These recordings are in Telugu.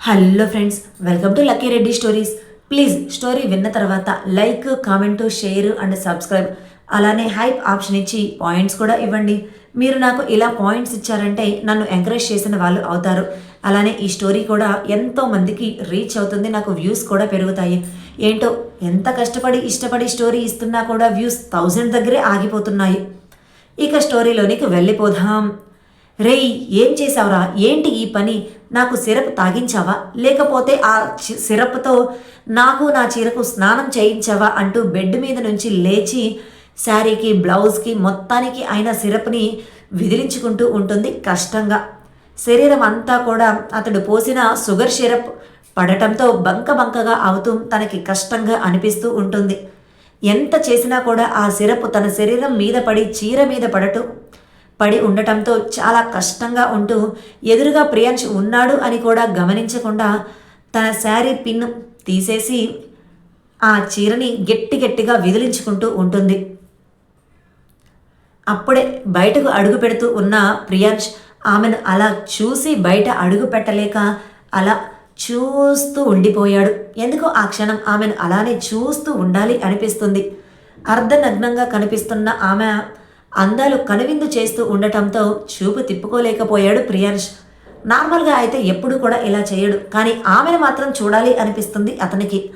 Hello friends welcome to Lucky Reddy stories. Please story విన్న తర్వాత like comment share and subscribe. అలానే హైప్ ఆప్షన్ ఇచ్చి పాయింట్స్ కూడా ఇవ్వండి. మీరు నాకు ఇలా పాయింట్స్ ఇచ్చారంటే నన్ను ఎంకరేజ్ చేసిన వాళ్ళు అవుతారు. అలానే ఈ స్టోరీ కూడా ఎంతో మందికి రీచ్ అవుతుంది నాకు వ్యూస్ కూడా పెరుగుతాయి. ఏంటో ఎంత కష్టపడి ఇష్టపడి స్టోరీ ఇస్తున్నా కూడా వ్యూస్ థౌజండ్ దగ్గరే ఆగిపోతున్నాయి. ఇక స్టోరీలోనికి వెళ్ళిపోదాం. రేయ్ ఏం చేశావురా? ఏంటి ఈ పని? నాకు సిరప్ తాగించావా? లేకపోతే ఆ చి- సిరప్తో నాకు నా చీరకు స్నానం చేయించావా అంటూ బెడ్ మీద నుంచి లేచి శారీకి బ్లౌజ్కి మొత్తానికి అయిన సిరప్ని విదిలించుకుంటూ ఉంటుంది కష్టంగా. శరీరం అంతా కూడా అతడు పోసిన షుగర్ సిరప్ పడటంతో బంక బంకగా అవుతూ తనకి కష్టంగా అనిపిస్తూ ఉంటుంది. ఎంత చేసినా కూడా ఆ సిరప్ తన శరీరం మీద పడి చీర మీద పడటం పడి ఉండటంతో చాలా కష్టంగా ఉంటూ ఎదురుగా ప్రియాంశ్ ఉన్నాడు అని కూడా గమనించకుండా తన శారీ పిన్ తీసేసి ఆ చీరని గట్టి గట్టిగా విదిలించుకుంటూ ఉంటుంది. అప్పుడే బయటకు అడుగు పెడుతూ ఉన్న ప్రియాంశ్ ఆమెను అలా చూసి బయట అడుగు పెట్టలేక అలా చూస్తూ ఉండిపోయాడు. ఎందుకో ఆ క్షణం ఆమెను అలానే చూస్తూ ఉండాలి అనిపిస్తుంది. అర్ధనగ్నంగా కనిపిస్తున్న ఆమె అందాలు కనువిందు చేస్తూ ఉండటంతో చూపు తిప్పుకోలేకపోయాడు ప్రియర్ష్ నార్మల్గా అయితే ఎప్పుడు కూడా ఇలా చేయడు కానీ ఆమెను మాత్రం చూడాలి అనిపిస్తుంది అతనికి.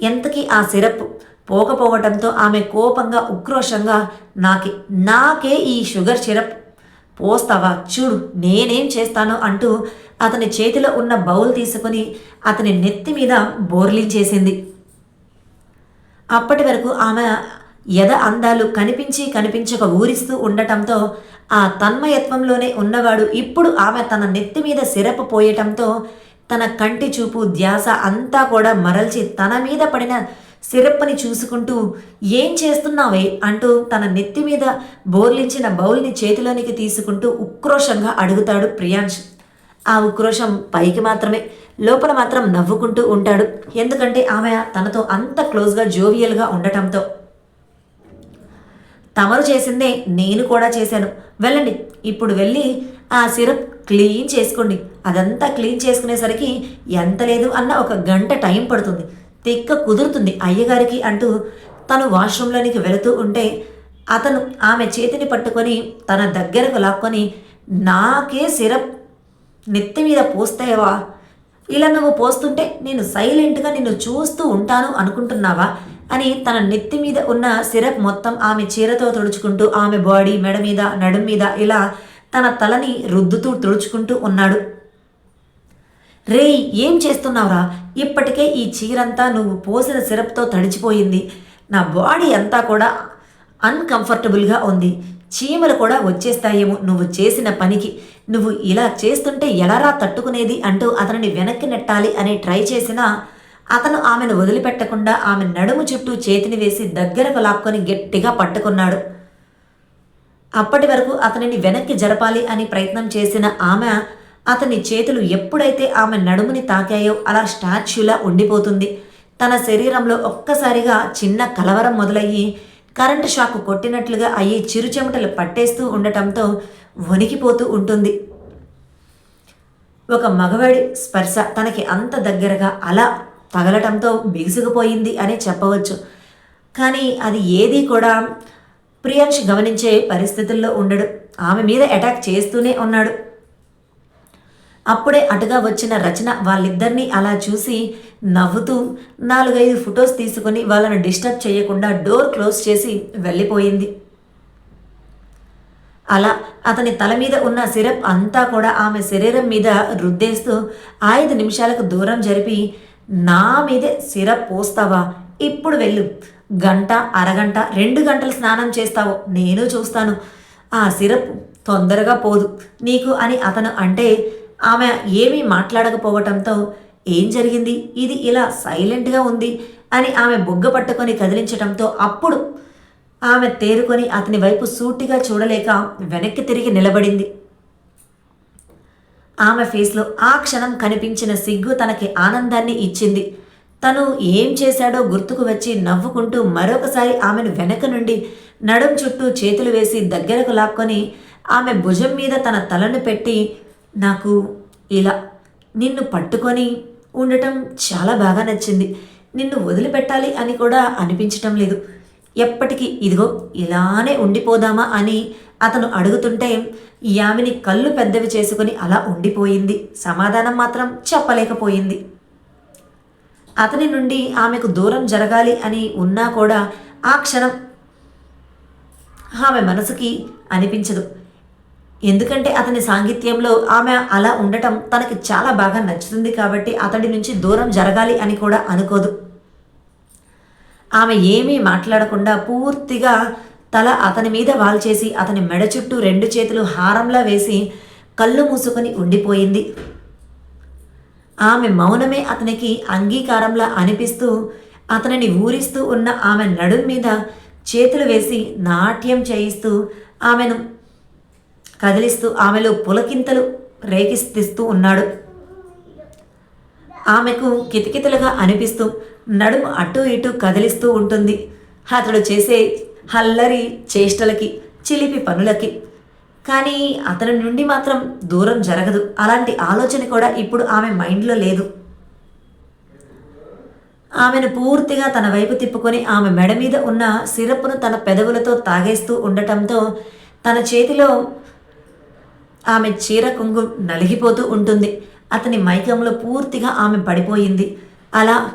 ఎంతకీ ఆ సిరప్ పోకపోవటంతో ఆమె కోపంగా ఉక్రోషంగా నాకే నాకే ఈ షుగర్ సిరప్? పోస్తావా? చూడు నేనేం చేస్తానో అంటూ అతని చేతిలో ఉన్న బౌల్ తీసుకుని అతని నెత్తి మీద బోర్లించేసింది. అప్పటి వరకు ఆమె ఎద అందాలు కనిపించి కనిపించక ఊరిస్తూ ఉండటంతో ఆ తన్మయత్వంలోనే ఉన్నవాడు ఇప్పుడు ఆమె తన నెత్తి మీద సిరప్ పోయటంతో తన కంటి చూపు ధ్యాస అంతా కూడా మరల్చి తన మీద పడిన సిరప్ని చూసుకుంటూ ఏం చేస్తున్నావే? అంటూ తన నెత్తి మీద బోర్లించిన బౌల్ని చేతిలోనికి తీసుకుంటూ ఉక్రోషంగా అడుగుతాడు ప్రియాంష్ ఆ ఉక్రోషం పైకి మాత్రమే లోపల మాత్రం నవ్వుకుంటూ ఉంటాడు. ఎందుకంటే ఆమె తనతో అంత క్లోజ్గా జోవియల్గా ఉండటంతో. తమరు చేసిందే నేను కూడా చేశాను. వెళ్ళండి. ఇప్పుడు వెళ్ళి ఆ సిరప్ క్లీన్ చేసుకోండి. అదంతా క్లీన్ చేసుకునేసరికి ఎంత లేదు అన్న ఒక గంట టైం పడుతుంది. తిక్క కుదురుతుంది అయ్యగారికి అంటూ తను వాష్రూమ్లోనికి వెళుతూ ఉంటే అతను ఆమె చేతిని పట్టుకొని తన దగ్గరకు లాక్కొని నాకే సిరప్ నెత్తి మీద పోస్తాయవా? ఇలా నువ్వు పోస్తుంటే నేను సైలెంట్గా నిన్ను చూస్తూ ఉంటాను అనుకుంటున్నావా? అని తన నెత్తి మీద ఉన్న సిరప్ మొత్తం ఆమె చీరతో తుడుచుకుంటూ ఆమె బాడీ మెడ మీద నడుం మీద ఇలా తన తలని రుద్దుతూ తుడుచుకుంటూ ఉన్నాడు. రేయ్ ఏం చేస్తున్నావురా? ఇప్పటికే ఈ చీరంతా నువ్వు పోసిన సిరప్తో తడిచిపోయింది. నా బాడీ అంతా కూడా అన్కంఫర్టబుల్గా ఉంది. చీమలు కూడా వచ్చేస్తాయేమో నువ్వు చేసిన పనికి. నువ్వు ఇలా చేస్తుంటే ఎలారా తట్టుకునేది అంటూ అతనిని వెనక్కి నెట్టాలి అని ట్రై చేసినా అతను ఆమెను వదిలిపెట్టకుండా ఆమె నడుము చుట్టూ చేతిని వేసి దగ్గరకు లాక్కొని గట్టిగా పట్టుకున్నాడు. అప్పటి వరకు అతనిని వెనక్కి జరపాలి అని ప్రయత్నం చేసిన ఆమె అతని చేతులు ఎప్పుడైతే ఆమె నడుముని తాకాయో అలా స్టాచ్యూలా ఉండిపోతుంది. తన శరీరంలో ఒక్కసారిగా చిన్న కలవరం మొదలయ్యి కరెంటు షాక్ కొట్టినట్లుగా అయ్యి చిరుచెమటలు పట్టేస్తూ ఉండటంతో వణికిపోతూ ఉంటుంది. ఒక మగవాడి స్పర్శ తనకి అంత దగ్గరగా అలా తగలటంతో బిగుసుకుపోయింది అని చెప్పవచ్చు. కానీ అది ఏది కూడా ప్రియాంష్ గమనించే పరిస్థితుల్లో ఉండడు. ఆమె మీద అటాక్ చేస్తూనే ఉన్నాడు. అప్పుడే అటుగా వచ్చిన రచన వాళ్ళిద్దరినీ అలా చూసి నవ్వుతూ నాలుగైదు ఫొటోస్ తీసుకుని వాళ్ళను డిస్టర్బ్ చేయకుండా డోర్ క్లోజ్ చేసి వెళ్ళిపోయింది. అలా అతని తల మీద ఉన్న సిరప్ అంతా కూడా ఆమె శరీరం మీద రుద్దేస్తూ ఐదు నిమిషాలకు దూరం జరిపి నా మీదే సిరప్ పోస్తావా? ఇప్పుడు వెళ్ళు. గంట అరగంట రెండు గంటలు స్నానం చేస్తావు నేను చూస్తాను. ఆ సిరప్ తొందరగా పోదు. నీకు అని అతను అంటే ఆమె ఏమీ మాట్లాడకపోవటంతో ఏం జరిగింది? ఇది ఇలా సైలెంట్గా ఉంది అని ఆమె బొగ్గ పట్టుకొని కదిలించటంతో అప్పుడు ఆమె తేరుకొని అతని వైపు సూటిగా చూడలేక వెనక్కి తిరిగి నిలబడింది. ఆమె ఫేస్లో ఆ క్షణం కనిపించిన సిగ్గు తనకి ఆనందాన్ని ఇచ్చింది. తను ఏం చేశాడో గుర్తుకు వచ్చి నవ్వుకుంటూ మరొకసారి ఆమెను వెనక నుండి నడుం చుట్టూ చేతులు వేసి దగ్గరకు లాక్కొని ఆమె భుజం మీద తన తలను పెట్టి నాకు ఇలా నిన్ను పట్టుకొని ఉండటం చాలా బాగా నచ్చింది. నిన్ను వదిలిపెట్టాలి అని కూడా అనిపించటం లేదు. ఎప్పటికీ ఇదిగో ఇలానే ఉండిపోదామా అని అతను అడుగుతుంటే యామిని కళ్ళు పెద్దవి చేసుకుని అలా ఉండిపోయింది. సమాధానం మాత్రం చెప్పలేకపోయింది. అతని నుండి ఆమెకు దూరం జరగాలి అని ఉన్నా కూడా ఆ క్షణం ఆమె మనసుకి అనిపించదు. ఎందుకంటే అతని సాంగిత్యంలో ఆమె అలా ఉండటం తనకి చాలా బాగా నచ్చుతుంది కాబట్టి అతడి నుంచి దూరం జరగాలి అని కూడా అనుకోదు. ఆమె ఏమీ మాట్లాడకుండా పూర్తిగా తల అతని మీద వాల్చేసి అతని మెడ చుట్టూ రెండు చేతులు హారంలా వేసి కళ్ళు మూసుకొని ఉండిపోయింది. ఆమె మౌనమే అతనికి అంగీకారంలా అనిపిస్తూ అతనిని ఊరిస్తూ ఉన్న ఆమె నడుం మీద చేతులు వేసి నాట్యం చేయిస్తూ ఆమెను కదిలిస్తూ ఆమెలో పులకింతలు రేకిస్తూ ఉన్నాడు. ఆమెకు కితకితలుగా అనిపిస్తూ నడుము అటూ ఇటూ కదిలిస్తూ ఉంటుంది. అతడు చేసే హల్లరి చేష్టలకి చిలిపి పనులకి. కానీ అతని నుండి మాత్రం దూరం జరగదు. అలాంటి ఆలోచన కూడా ఇప్పుడు ఆమె మైండ్లో లేదు. ఆమెను పూర్తిగా తన వైపు తిప్పుకొని ఆమె మెడ మీద ఉన్న సిరప్ను తన పెదవులతో తాగేస్తూ ఉండటంతో తన చేతిలో ఆమె చీర కొంగు నలిగిపోతూ ఉంటుంది. అతని మైకంలో పూర్తిగా ఆమె పడిపోయింది. అలా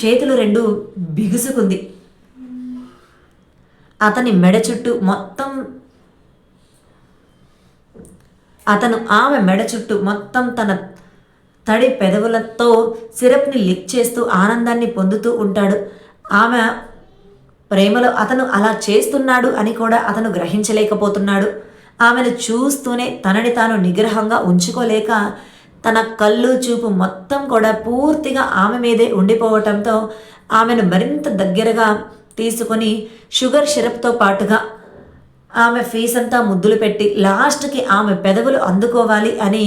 చేతులు రెండు బిగుసుకుంది. అతని మెడ చుట్టూ మొత్తం అతను ఆమె మెడ చుట్టూ మొత్తం తన తడి పెదవులతో సిరప్ని లిక్ చేస్తూ ఆనందాన్ని పొందుతూ ఉంటాడు. ఆమె ప్రేమలో అతను అలా చేస్తున్నాడు అని కూడా అతను గ్రహించలేకపోతున్నాడు. ఆమెను చూస్తూనే తనని తాను నిగ్రహంగా ఉంచుకోలేక తన కళ్ళు చూపు మొత్తం కూడా పూర్తిగా ఆమె మీదే ఉండిపోవటంతో ఆమెను మరింత దగ్గరగా తీసుకొని షుగర్ సిరప్తో పాటుగా ఆమె ఫీస్ అంతా ముద్దులు పెట్టి లాస్ట్కి ఆమె పెదవులు అందుకోవాలి అని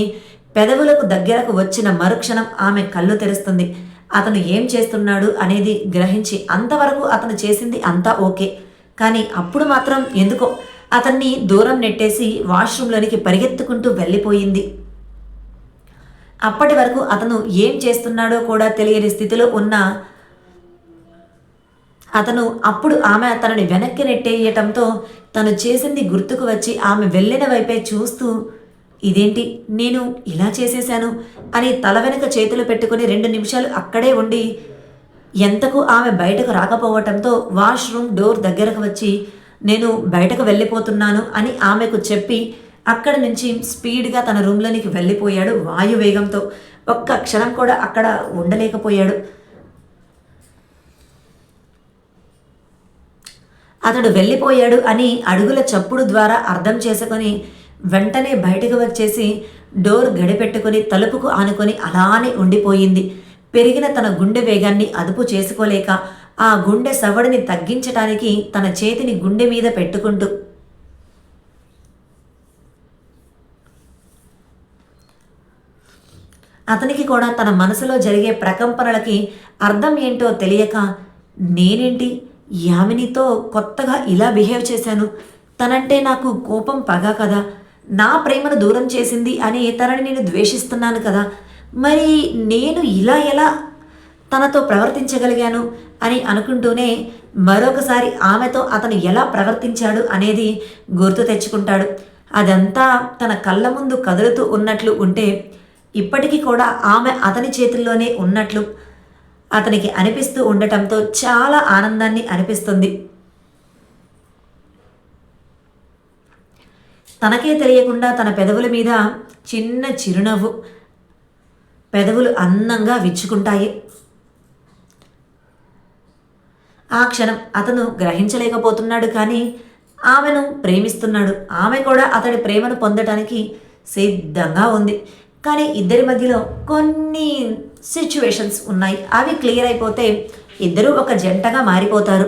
పెదవులకు దగ్గరకు వచ్చిన మరుక్షణం ఆమె కళ్ళు తెరుస్తుంది. అతను ఏం చేస్తున్నాడు అనేది గ్రహించి అంతవరకు అతను చేసింది అంతా ఓకే. కానీ అప్పుడు మాత్రం ఎందుకో అతన్ని దూరం నెట్టేసి వాష్రూమ్లోనికి పరిగెత్తుకుంటూ వెళ్ళిపోయింది. అప్పటి వరకు అతను ఏం చేస్తున్నాడో కూడా తెలియని స్థితిలో ఉన్న అతను అప్పుడు ఆమె తనని వెనక్కి నెట్టేయటంతో తను చేసింది గుర్తుకు వచ్చి ఆమె వెళ్ళిన వైపే చూస్తూ ఇదేంటి? నేను ఇలా చేసేశాను? అని తల వెనుక చేతులు పెట్టుకుని రెండు నిమిషాలు అక్కడే ఉండి ఎంతకు ఆమె బయటకు రాకపోవటంతో వాష్రూమ్ డోర్ దగ్గరకు వచ్చి నేను బయటకు వెళ్ళిపోతున్నాను అని ఆమెకు చెప్పి అక్కడి నుంచి స్పీడ్గా తన రూమ్లోనికి వెళ్ళిపోయాడు వాయువేగంతో. ఒక్క క్షణం కూడా అక్కడ ఉండలేకపోయాడు. అతడు వెళ్ళిపోయాడు అని అడుగుల చప్పుడు ద్వారా అర్థం చేసుకొని వెంటనే బయటకు వచ్చేసి డోర్ గడిపెట్టుకుని తలుపుకు ఆనుకొని అలానే ఉండిపోయింది. పెరిగిన తన గుండె వేగాన్ని అదుపు చేసుకోలేక ఆ గుండె సవడిని తగ్గించటానికి తన చేతిని గుండె మీద పెట్టుకుంటూ అతనికి కూడా తన మనసులో జరిగే ప్రకంపనలకి అర్థం ఏంటో తెలియక నేనేంటి? యామినితో కొత్తగా ఇలా బిహేవ్ చేశాను. తనంటే నాకు కోపం పగ కదా. నా ప్రేమను దూరం చేసింది అని తనని నేను ద్వేషిస్తున్నాను కదా. మరి నేను ఇలా ఎలా తనతో ప్రవర్తించగలిగాను అని అనుకుంటూనే మరొకసారి ఆమెతో అతను ఎలా ప్రవర్తించాడు అనేది గుర్తు తెచ్చుకుంటాడు. అదంతా తన కళ్ళ ముందు కదులుతూ ఉన్నట్లు ఉంటే ఇప్పటికీ కూడా ఆమె అతని చేతుల్లోనే ఉన్నట్లు అతనికి అనిపిస్తూ ఉండటంతో చాలా ఆనందాన్ని అనిపిస్తుంది. తనకే తెలియకుండా తన పెదవుల మీద చిన్న చిరునవ్వు పెదవులు అందంగా విచ్చుకుంటాయి. ఆ క్షణం అతను గ్రహించలేకపోతున్నాడు కానీ ఆమెను ప్రేమిస్తున్నాడు. ఆమె కూడా అతడి ప్రేమను పొందటానికి సిద్ధంగా ఉంది. కానీ ఇద్దరి మధ్యలో కొన్ని సిచ్యువేషన్స్ ఉన్నాయి. అవి క్లియర్ అయిపోతే ఇద్దరూ ఒక జంటగా మారిపోతారు.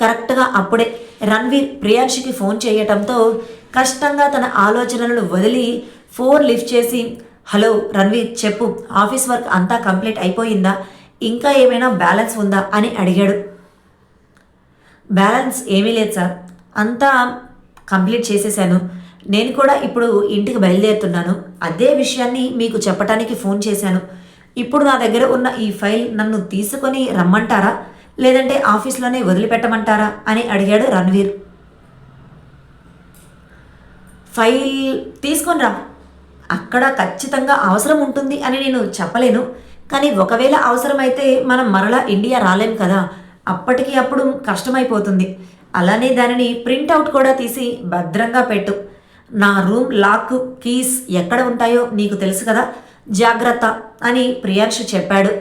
కరెక్ట్గా అప్పుడే రణ్వీర్ ప్రియాంశికి ఫోన్ చేయటంతో కష్టంగా తన ఆలోచనలను వదిలి ఫోన్ లిఫ్ట్ చేసి హలో రణ్వీర్ చెప్పు ఆఫీస్ వర్క్ అంతా కంప్లీట్ అయిపోయిందా? ఇంకా ఏమైనా బ్యాలెన్స్ ఉందా? అని అడిగాడు. బ్యాలెన్స్ ఏమీ లేదు సార్. అంతా కంప్లీట్ చేసేసాను. నేను కూడా ఇప్పుడు ఇంటికి బయలుదేరుతున్నాను. అదే విషయాన్ని మీకు చెప్పటానికి ఫోన్ చేశాను. ఇప్పుడు నా దగ్గర ఉన్న ఈ ఫైల్ నన్ను తీసుకొని రమ్మంటారా? లేదంటే ఆఫీస్లోనే వదిలిపెట్టమంటారా? అని అడిగాడు రణ్వీర్. ఫైల్ తీసుకొని రా. అక్కడ ఖచ్చితంగా అవసరం ఉంటుంది అని నేను చెప్పలేను. కానీ ఒకవేళ అవసరమైతే మనం మరలా ఇండియా రాలేం కదా? అప్పటికి అప్పుడు కష్టమైపోతుంది. అలానే దానిని ప్రింట్అవుట్ కూడా తీసి భద్రంగా పెట్టు. నా రూమ్ లాక్ కీస్ ఎక్కడ ఉంటాయో నీకు తెలుసు కదా? జాగ్రత్త అని ప్రియాంశు చెప్పాడు.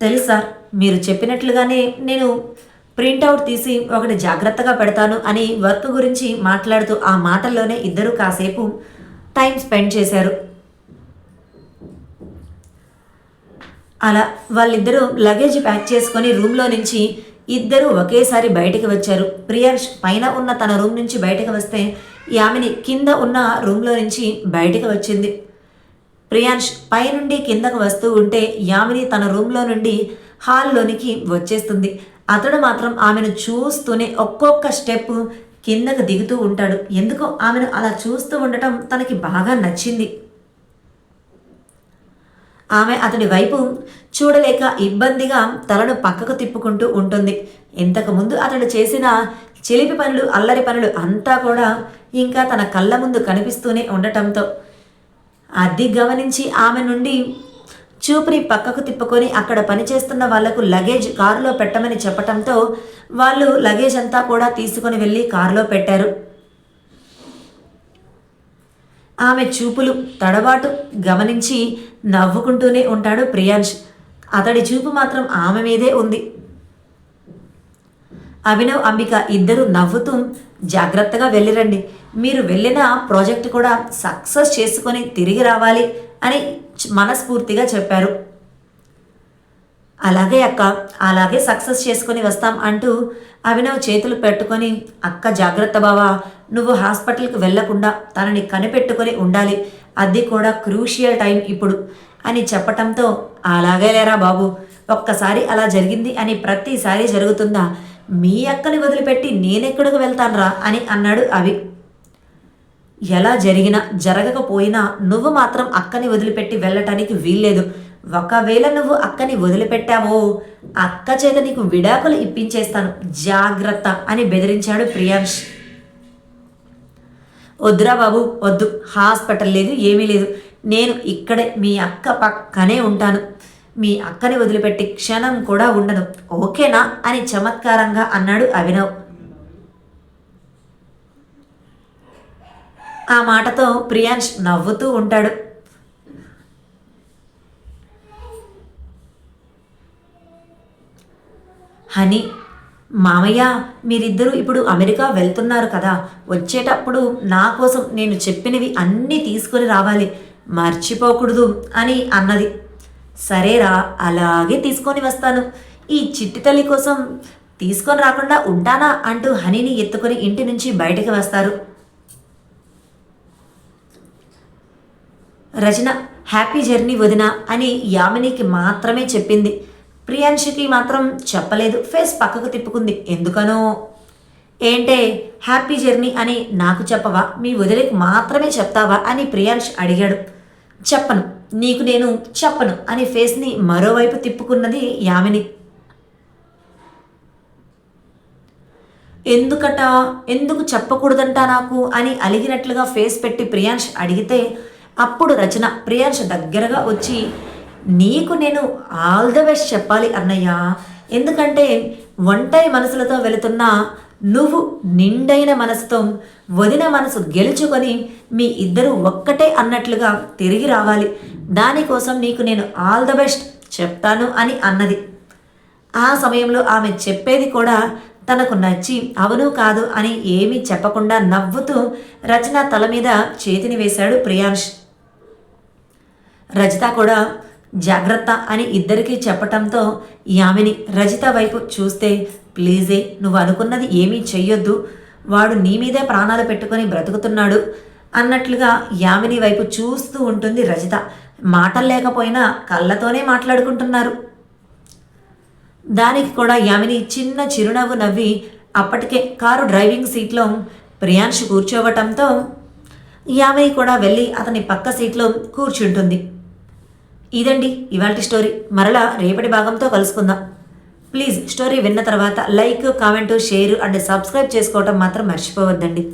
తెలుసు సార్ మీరు చెప్పినట్లుగానే నేను ప్రింట్అవుట్ తీసి ఒకటి జాగ్రత్తగా పెడతాను అని వర్క్ గురించి మాట్లాడుతూ ఆ మాటల్లోనే ఇద్దరు కాసేపు టైం స్పెండ్ చేశారు. అలా వాళ్ళిద్దరూ లగేజ్ ప్యాక్ చేసుకొని రూమ్లో నుంచి ఇద్దరూ ఒకేసారి బయటికి వచ్చారు. ప్రియాంష్ పైన ఉన్న తన రూమ్ నుంచి బయటకు వస్తే యామిని కింద ఉన్న రూమ్లో నుంచి బయటికి వచ్చింది. ప్రియాంష్ పైనుండి కిందకు వస్తూ ఉంటే యామిని తన రూమ్లో నుండి హాల్లోనికి వచ్చేస్తుంది. అతడు మాత్రం ఆమెను చూస్తూనే ఒక్కొక్క స్టెప్ కిందకు దిగుతూ ఉంటాడు. ఎందుకో ఆమెను అలా చూస్తూ ఉండటం తనకి బాగా నచ్చింది. ఆమె అతడి వైపు చూడలేక ఇబ్బందిగా తలను పక్కకు తిప్పుకుంటూ ఉంటుంది. ఇంతకుముందు అతడు చేసిన చిలిపి పనులు అల్లరి పనులు అంతా కూడా ఇంకా తన కళ్ళ ముందు కనిపిస్తూనే ఉండటంతో అది గమనించి ఆమె నుండి చూపుని పక్కకు తిప్పుకొని అక్కడ పనిచేస్తున్న వాళ్ళకు లగేజ్ కారులో పెట్టమని చెప్పటంతో వాళ్ళు లగేజ్ అంతా కూడా తీసుకొని వెళ్ళి కారులో పెట్టారు. ఆమె చూపులు తడబాటు గమనించి నవ్వుకుంటూనే ఉంటాడు ప్రియాంష్ అతడి చూపు మాత్రం ఆమె మీదే ఉంది. అభినవ్ అంబిక ఇద్దరు నవ్వుతూ జాగ్రత్తగా వెళ్ళిరండి. మీరు వెళ్ళిన ప్రాజెక్ట్ కూడా సక్సెస్ చేసుకొని తిరిగి రావాలి అని మనస్ఫూర్తిగా చెప్పారు. అలాగే అక్క అలాగే సక్సెస్ చేసుకొని వస్తాం అంటూ అభినవ్ చేతులు పెట్టుకొని అక్క జాగ్రత్త బావా నువ్వు హాస్పిటల్కి వెళ్ళకుండా తనని కనిపెట్టుకొని ఉండాలి. అది కూడా క్రూషియల్ టైం ఇప్పుడు. అని చెప్పటంతో అలాగే లేరా బాబు? ఒక్కసారి అలా జరిగింది అని ప్రతిసారి జరుగుతుందా? మీ అక్కని వదిలిపెట్టి నేనెక్కడికి వెళ్తాన్రా అని అన్నాడు అవి. ఎలా జరిగినా జరగకపోయినా నువ్వు మాత్రం అక్కని వదిలిపెట్టి వెళ్ళటానికి వీల్లేదు. ఒకవేళ నువ్వు అక్కని వదిలిపెట్టావో అక్క చేత నీకు విడాకులు ఇప్పించేస్తాను. జాగ్రత్త అని బెదిరించాడు ప్రియాంష్. వద్దురా బాబు వద్దు. హాస్పిటల్ లేదు ఏమీ లేదు. నేను ఇక్కడే మీ అక్క పక్కనే ఉంటాను. మీ అక్కని వదిలిపెట్టి క్షణం కూడా ఉండను. ఓకేనా? అని చమత్కారంగా అన్నాడు అభినవ్. ఆ మాటతో ప్రియాంష్ నవ్వుతూ ఉంటాడు. హనీ మామయ్య మీరిద్దరూ ఇప్పుడు అమెరికా వెళ్తున్నారు కదా. వచ్చేటప్పుడు నా కోసం నేను చెప్పినవి అన్నీ తీసుకొని రావాలి. మర్చిపోకూడదు అని అన్నది. సరేరా అలాగే తీసుకొని వస్తాను. ఈ చిట్టి తల్లి కోసం తీసుకొని రాకుండా ఉంటానా అంటూ హనీని ఎత్తుకొని ఇంటి నుంచి బయటకు వస్తారు. రచన హ్యాపీ జర్నీ వదిన అని యామినికి మాత్రమే చెప్పింది. ప్రియాంశకి మాత్రం చెప్పలేదు. ఫేస్ పక్కకు తిప్పుకుంది. ఎందుకనో? ఏంటే హ్యాపీ జర్నీ అని నాకు చెప్పవా? మీ వదిలికి మాత్రమే చెప్తావా? అని ప్రియాంష్ అడిగాడు. చెప్పను. నీకు నేను చెప్పను అని ఫేస్ని మరోవైపు తిప్పుకున్నది యామిని. ఎందుకట? ఎందుకు చెప్పకూడదంట నాకు? అని అలిగినట్లుగా ఫేస్ పెట్టి ప్రియాంష్ అడిగితే అప్పుడు రచన ప్రియాంష్ దగ్గరగా వచ్చి నీకు నేను ఆల్ ద బెస్ట్ చెప్పాలి అన్నయ్య. ఎందుకంటే ఒంటరి మనసులతో వెళుతున్న నువ్వు నిండైన మనసుతో వదిన మనసు గెలుచుకొని మీ ఇద్దరు ఒక్కటే అన్నట్లుగా తిరిగి రావాలి. దానికోసం నీకు నేను ఆల్ ద బెస్ట్ చెప్తాను అని అన్నది. ఆ సమయంలో ఆమె చెప్పేది కూడా తనకు నచ్చి అవును కాదు అని ఏమీ చెప్పకుండా నవ్వుతూ రచన తల మీద చేతిని వేశాడు ప్రియాంష్ రజిత కూడా జాగ్రత్త అని ఇద్దరికీ చెప్పటంతో యామిని రజిత వైపు చూస్తే ప్లీజే నువ్వు అనుకున్నది ఏమీ చెయ్యొద్దు. వాడు నీ మీదే ప్రాణాలు పెట్టుకొని బ్రతుకుతున్నాడు అన్నట్లుగా యామిని వైపు చూస్తూ ఉంటుంది రజిత. మాటలు లేకపోయినా కళ్ళతోనే మాట్లాడుకుంటున్నారు. దానికి కూడా యామిని చిన్న చిరునవ్వు నవ్వి అప్పటికే కారు డ్రైవింగ్ సీట్లో ప్రియాంష్ కూర్చోవటంతో యామిని కూడా వెళ్ళి అతని పక్క సీట్లో కూర్చుంటుంది. ఇదండి ఇవాళ స్టోరీ. మరలా రేపటి భాగంతో కలుసుకుందాం. ప్లీజ్ స్టోరీ విన్న తర్వాత like comment share and subscribe చేసుకోవటం మాత్రం మర్చిపోవద్దండి.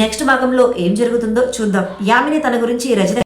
నెక్స్ట్ భాగంలో ఏం జరుగుతుందో చూద్దాం. యామిని తన గురించి రచన